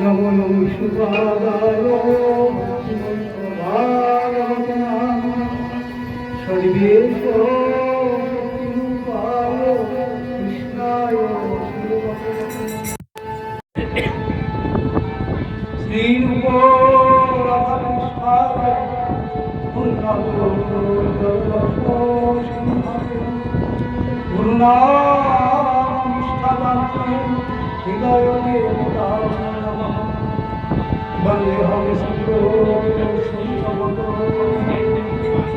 নমো নমঃ বিষ্ণুপাদায় ভাগবতে নাম সর্বেশ শক্তিরূপায় কৃষ্ণায় শ্রীরূপ রাধাকৃষ্ণায় পূর্ণাদ গুরুনামিষ্ঠাদান্তে হৃদয় দেবতা বন্দে হম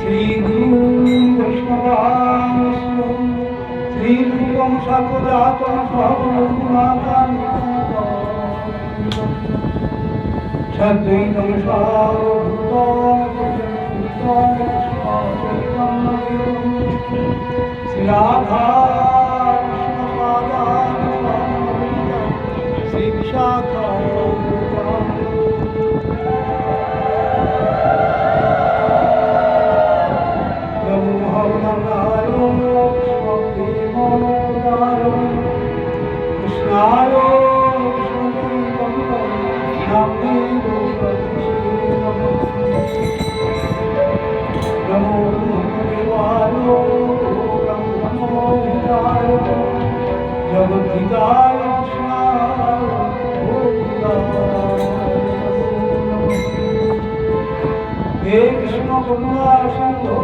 শ্রী গুরু শ্রী রূপম সাকুজাতম সহগুণাতান সদ্বৈতম সারভূতম শ্রী শ্রী সিন্ধু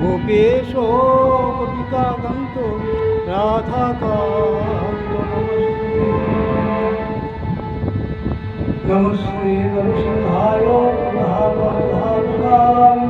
গোপেশ কপিকাকান্ত রাধাকান্ত নমস্তে নরসিংহায় ভাগবতায় হিরণ্য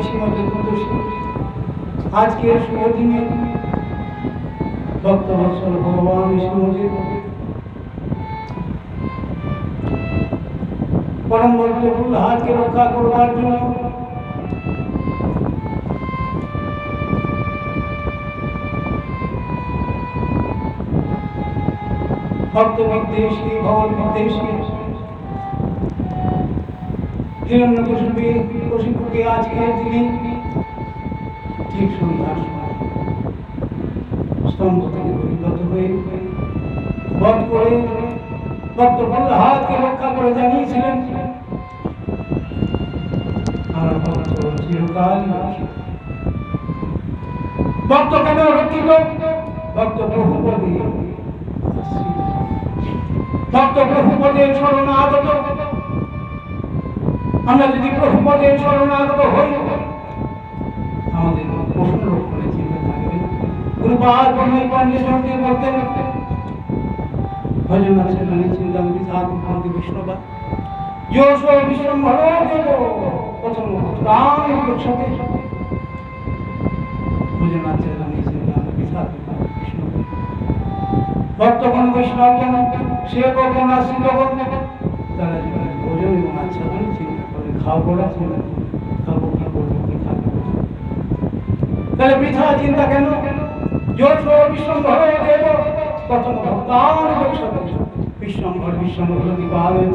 শ্রীমদ চতুর্দশী আজকের শুভ দিনে ভক্তবৎসল ভগবান বিষ্ণুদেব পরম ভক্ত প্রহ্লাদকে রক্ষা করবার জন্য ভক্ত বিদ্বেষী বিদ্বেষী হিরণ্য কশুকে কশুকে আজকের দিনে ঠিক সন্ধ্যার সময় স্তম্ভ থেকে পরিণত হয়ে বধ করে, ভক্ত প্রহ্লাদকে রক্ষা করে জানিয়েছিলেন। ভক্ত চিরকাল ভক্ত কেন রক্ষিত? ভক্ত বহুপদী ভক্ত বহুপদের শরণাগত আমরা যদি প্রভুপদের শরণাগত হই, আমাদের প্রশ্ন রক্ষণে চিন্তা থাকবে। গুরুপাদ ব্রহ্মী পাণ্ডে সঙ্গে বলতেন, ভজন আছে মানে চিন্তা বিধান ভ্রান্তি বিষ্ণবা। যোশ বিশ্বম্ভর দেব, প্রথম সাথে ভোজন আছে আমি বিশাল কৃষ্ণ ভক্তগণ বৈষ্ণবগণ সে কখন তারা জীবনে ভোজন এবং আচ্ছাদন তাহলে বৃথা চিন্তা কেন?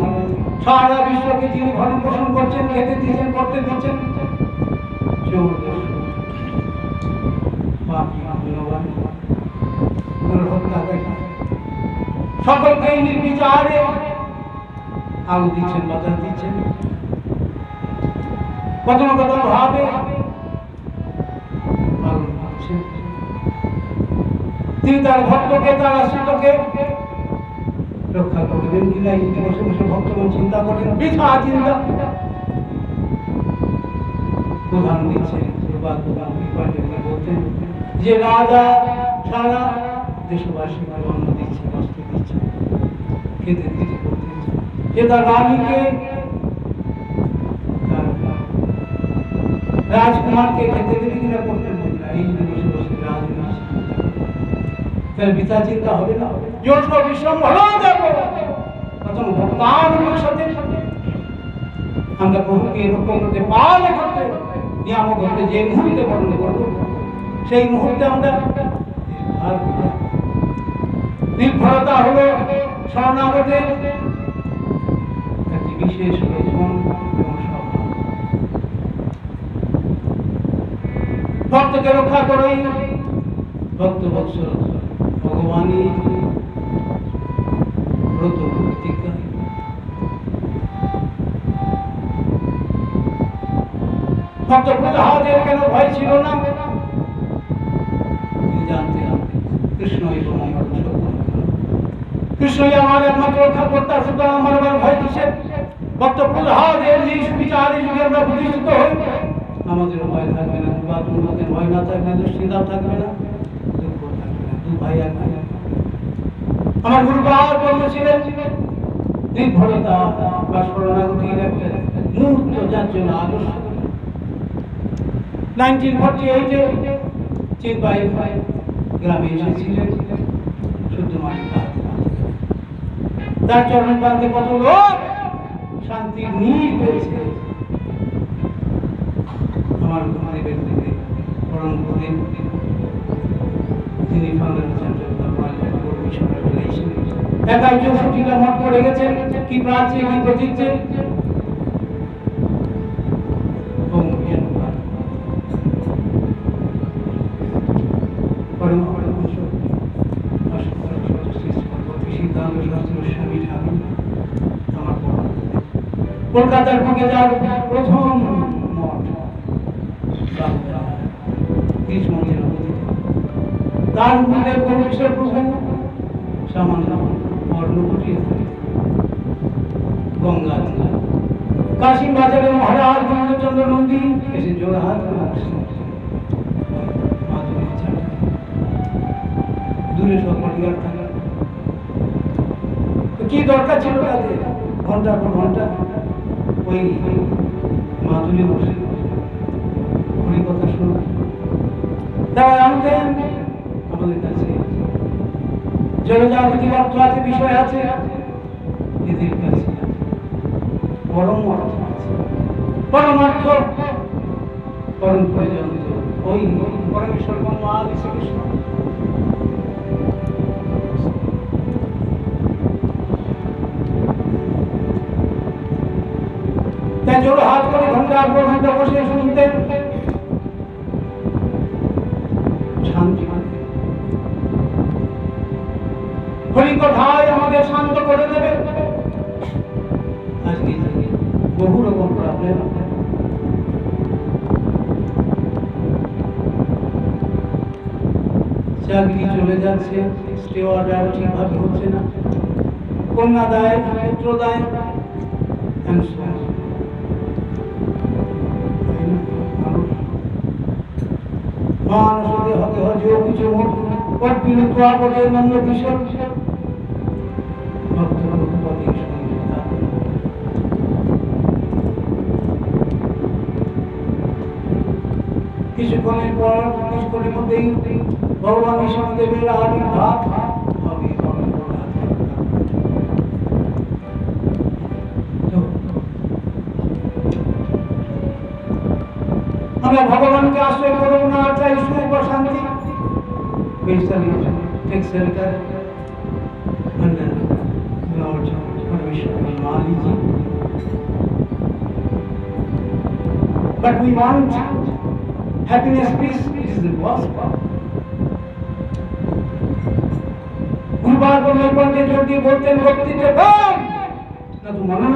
হয়েছে সারা বিশ্বকে যিনি ভরণ পোষণ করছেন, খেতে দিচ্ছেন করতে দিচ্ছেন। সকলকে নির্বিচারে আলু দিচ্ছেন বাজার দিচ্ছেন। কখনো কখনো ভাবে। তিনি তার ভক্তকে, তার আশ্রিতকে রক্ষা করবেন কিনা যদি বসে বসে ভক্তগণ চিন্তা করেন, বৃথা চিন্তা। প্রধান বলতেন যে রাজা, সারা দেশবাসীকে অন্ন দিচ্ছে বস্ত্র দিচ্ছে খেতে দিচ্ছে যে তার রানীকে রাজকুমারকে খেতে দেবে কিনা করতে এই বসে বসে রাজ তাহলে বিতা চিন্তা হবে না যোশ বিশ্বম হলো দেখো প্রথম ভক্তানুর সাথে। আমরা প্রভুকে রক্ষা করতে পালন করতে, নিয়ামক করতে যে মুহূর্তে বর্ণ করব, সেই মুহূর্তে আমরা নির্ভরতা হলো শরণাগতের একটি বিশেষ লক্ষণ এবং ভক্তকে রক্ষা করেই ভক্ত বৎসর, ভগবানই ব্রত ভক্ত প্রহ্লাদের কেন ছিল না? তিনি জানতেন কৃষ্ণই আমার কৃষ্ণই আমার আমার ভয় কিসের? ভক্ত প্রহ্লাদের যে যদি আমরা প্রতিষ্ঠিত হই। আমাদের ভয় থাকবে না বা তোমাদের ভয় না থাকবে না দুশ্চিন্তা থাকবে না দুঃখ থাকবে না, দু ভাই এক ভাই। আমার বন্ধ ছিলেন নির্ভরতা বা মুহূর্ত যার জন্য নাইনটিন ফর্টি এইটে গ্রামে এসেছিলেন তার চরণ প্রান্তে কত লোক শান্তির নীর পেয়েছে। আমার গুরুদেবের দিকে পরম গুরুদেব তিনি একাই চৌষট্টিটা কি প্রাচ্যে কি প্রতীচ্ছে ওম বিষ্ণুপাদ। পরম পরমেশ্বর, তার গুরুদেব গৌরীশ্বর প্রভু সামান্য বর্ণকুটি গঙ্গা তীরে। বাজারে মহারাজ গঙ্গচন্দ্র নন্দী এসে জোড়হাত। দূরে সব পরিবার থাকা কি দরকার ছিল তাদের ঘণ্টার পর ঘণ্টা ওই মাধুরী বসে। কথা শুনে তারা কাছে জনজাগৃতি অর্থ আছে, বিষয় আছে? কাছে পরম অর্থ আছে। পরম অর্থ? পরম প্রয়োজন ওই পরমেশ্বর তাই করে ঘণ্টা বসে শান্তি চাকরি চলে যাচ্ছে। স্টে অর্ডার ঠিকভাবে হচ্ছে না। কন্যা দায় পুত্র দায় কিছু কিছুক্ষণের পর কিছুক্ষণের মধ্যেই ভগবান বিষ্ণুদেবের আবির্ভাব হবে তো আমরা ভগবানকে আশ্রয় করবো না চাই সুখ ও শান্তি basically take shelter under Lord Parmeshwar Mali ji. But we want happiness, peace, it is impossible. রূপন্তে যদি বলতেন বক্তৃত্ব কম না তো মনে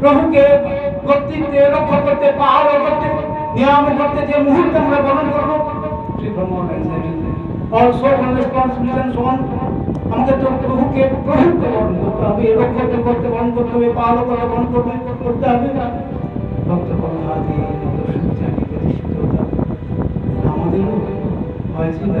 প্রভুকে কর্তৃত্বে রক্ষা করতে, পাহাড় করতে, নিয়ম করতে যে মুহূর্তে আমরা গ্রহণ করব অলসো রেসপন্সিবিলিটি সমান আমাকে তো প্রভুকে প্রভুত্ব বরণ করতে হবে রক্ষতে করতে বরণ করতে হবে, পাহাড় করতে বরণ করতে করতে হবে। ভক্ত আমাদেরও হয় চিন্তা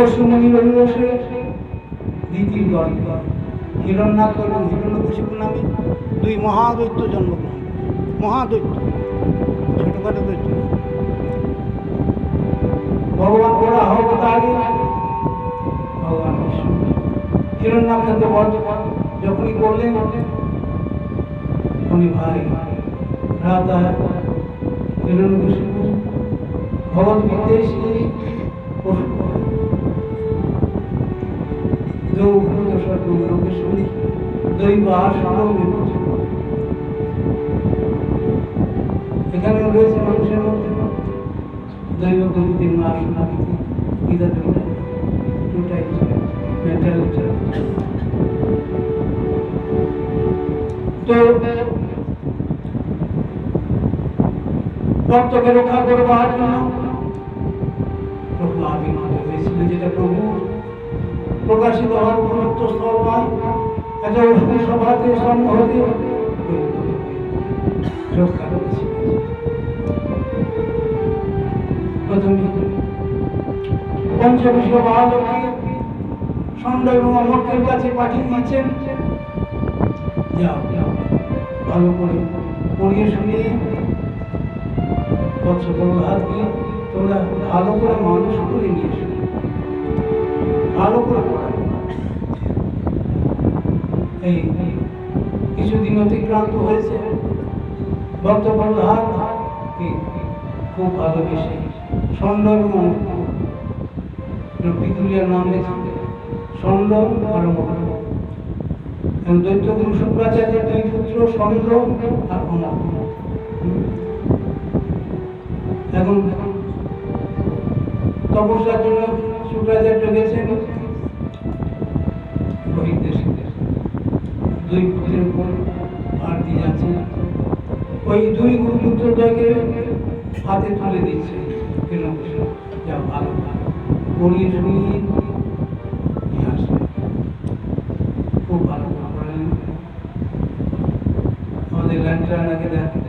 পরশুমণি রহিল দ্বিতীয় গল্প হিরণ্যাক্ষ এবং হিরণ্যকশিপু নামে দুই মহাদৈত্য জন্মগ্রহণ মহাদৈত্য, ছোটখাটো দৈত্য। ভগবান বড় অবতারে ভগবান হিরণ্যাক্ষকে বধ, যখনই করলেন, উনি ভাই, রাধা হিরণ্যকশিপু ভগবত বিদ্বেষী দৌভূত সর্বলোকে শুনি দৈব আসন এখানে রয়েছে মানুষের মধ্যে দৈব প্রকৃতি আসনা বলে টু টাইপস মেন্টালিটি তো ভক্তকে রক্ষা করবার জন্য প্রভু আবির্ভূত হয়েছিল যেটা প্রভু প্রকাশিত হওয়ার উপযুক্ত স্থল নয় এত সভাতে করেছে প্রথমে পঞ্চবিশ্ব মহালক্ষ্মী ষণ্ড এবং অমর্তের কাছে পাঠিয়ে দিয়েছেন। যাও ভালো করে পড়িয়ে শুনিয়ে বৎস হাত দিয়ে তোমরা ভালো করে মানুষ করে নিয়ে ভালো করে পড়ায়। এই কিছুদিন অতিক্রান্ত হয়েছে। ভক্ত প্রধান খুব ভালোবেসে ষণ্ড এবং পিতুলিয়ার নাম রেখে ষণ্ড আর অমর। এবং দৈত্য গুরু শুক্রাচার্যের দুই পুত্র ষণ্ড আর অমর এখন তপস্যার জন্য শুক্রাচার্য গেছেন দুই পুত্রের উপর ভার দিয়ে যাচ্ছে। ওই দুই গুরুপুত্রটাকে হাতে তুলে দিচ্ছে যা ভালো পড়িয়ে শুনিয়ে নিয়ে আসে। খুব ভালো আমাদের ল্যান্ডারকে দেখা